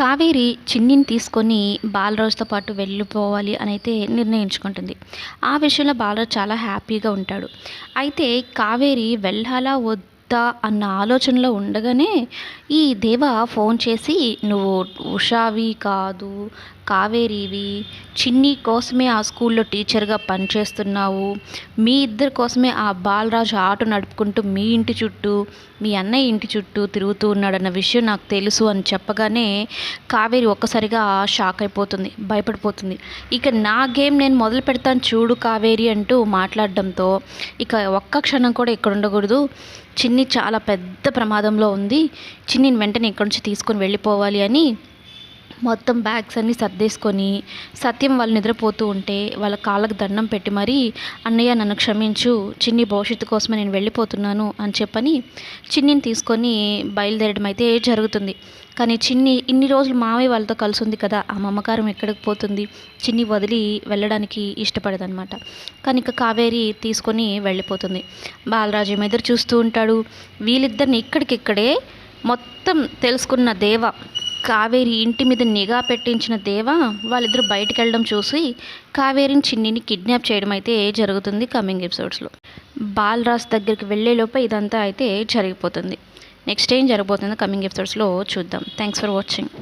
కావేరి చిన్నిని తీసుకొని బాలరాజుతో పాటు వెళ్ళిపోవాలి అని అయితే నిర్ణయించుకుంటుంది. ఆ విషయంలో బాలరాజు చాలా హ్యాపీగా ఉంటాడు. అయితే కావేరి వెళ్ళాలా వద్దా అన్న ఆలోచనలో ఉండగానే ఈ దేవ ఫోన్ చేసి నువ్వు ఉషావి కాదు కావేరివి చిన్ని కోసమే ఆ స్కూల్లో టీచర్గా పనిచేస్తున్నావు. మీ ఇద్దరి కోసమే ఆ బాలరాజు ఆటో నడుపుకుంటూ మీ ఇంటి చుట్టూ మీ అన్నయ్య ఇంటి చుట్టూ తిరుగుతూ ఉన్నాడన్న విషయం నాకు తెలుసు అని చెప్పగానే కావేరి ఒక్కసారిగా షాక్ అయిపోతుంది భయపడిపోతుంది. ఇక నా గేమ్ నేను మొదలు పెడతాను చూడు కావేరి అంటూ మాట్లాడడంతో ఇక ఒక్క క్షణం కూడా ఇక్కడ ఉండకూడదు. చిన్ని చాలా పెద్ద ప్రమాదంలో ఉంది. చిన్నిని వెంటనే ఇక్కడి నుంచి తీసుకొని వెళ్ళిపోవాలి అని మొత్తం బ్యాగ్స్ అన్నీ సర్దేసుకొని సత్యం వాళ్ళు నిద్రపోతూ ఉంటే వాళ్ళ కాళ్ళకు దండం పెట్టి మరీ అన్నయ్య నన్ను క్షమించు చిన్ని భవిష్యత్తు కోసమే నేను వెళ్ళిపోతున్నాను అని చెప్పని చిన్నిని తీసుకొని బయలుదేరడం అయితే జరుగుతుంది. కానీ చిన్ని ఇన్ని రోజులు మామయ్య వాళ్ళతో కలిసి ఉంది కదా ఆ మమకారం ఎక్కడికి పోతుంది? చిన్ని వదిలి వెళ్ళడానికి ఇష్టపడదనమాట కానీ ఇక కావేరి తీసుకొని వెళ్ళిపోతుంది. బాలరాజు ఎదురు చూస్తూ ఉంటాడు? వీళ్ళిద్దరిని ఇక్కడికిక్కడే మొత్తం తెలుసుకున్న దేవ కావేరి ఇంటి మీద నిఘా పెట్టించిన దేవ వాళ్ళిద్దరు బయటికి వెళ్ళడం చూసి కావేరిని చిన్నిని కిడ్నాప్ చేయడం అయితే జరుగుతుంది కమింగ్ ఎపిసోడ్స్లో. బాలరాజ్ దగ్గరికి వెళ్ళేలోపే ఇదంతా అయితే జరిగిపోతుంది. నెక్స్ట్ ఏం జరగబోతుందో కమింగ్ ఎపిసోడ్స్లో చూద్దాం. Thanks for watching.